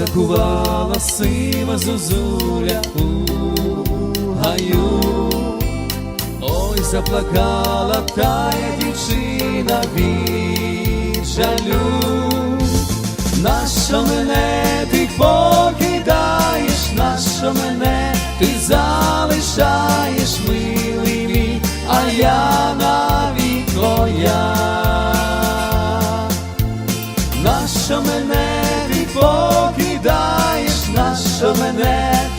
Кувала сива зозуля у гаю, ой, заплакала тая дівчина від жалю. Нащо мене ти покидаєш, нащо мене ти залишаєш, милий мій, а я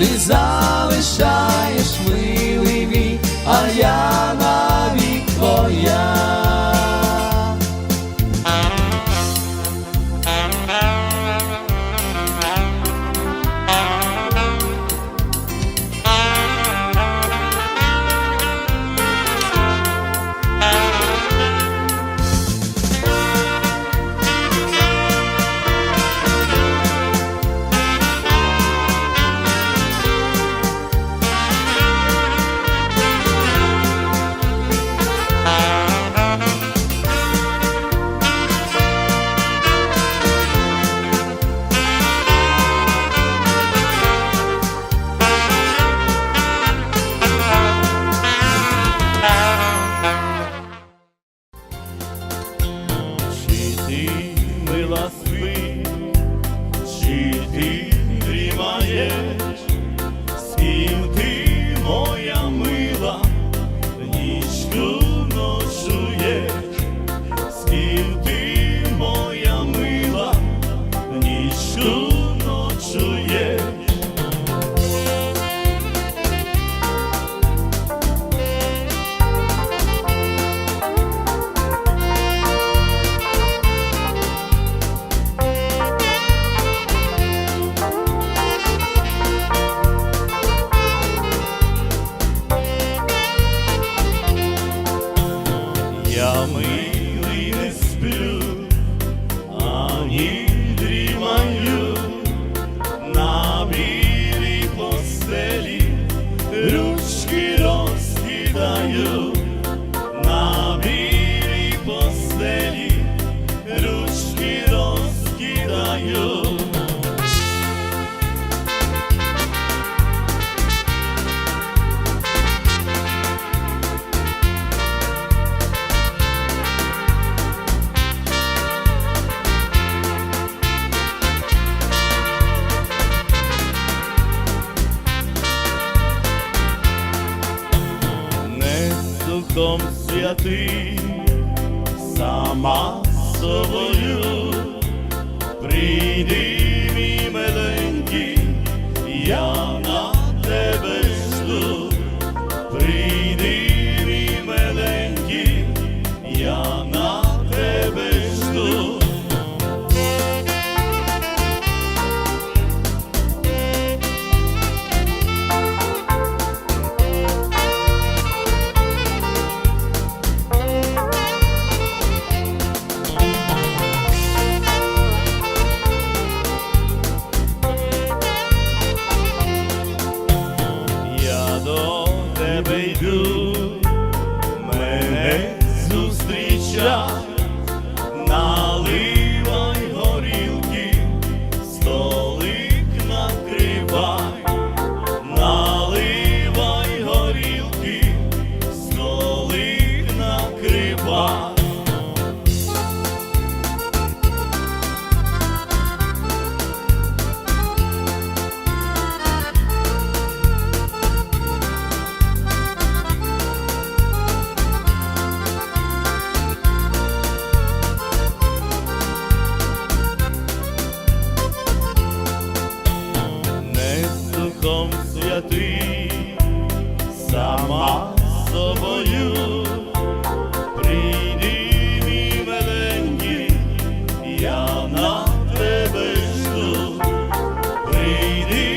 ти залишаєш, Я духом святий, сама собою, прийди, 날 духом ти сама собою, прийди, мій миленький, я на тебе жду, прийди,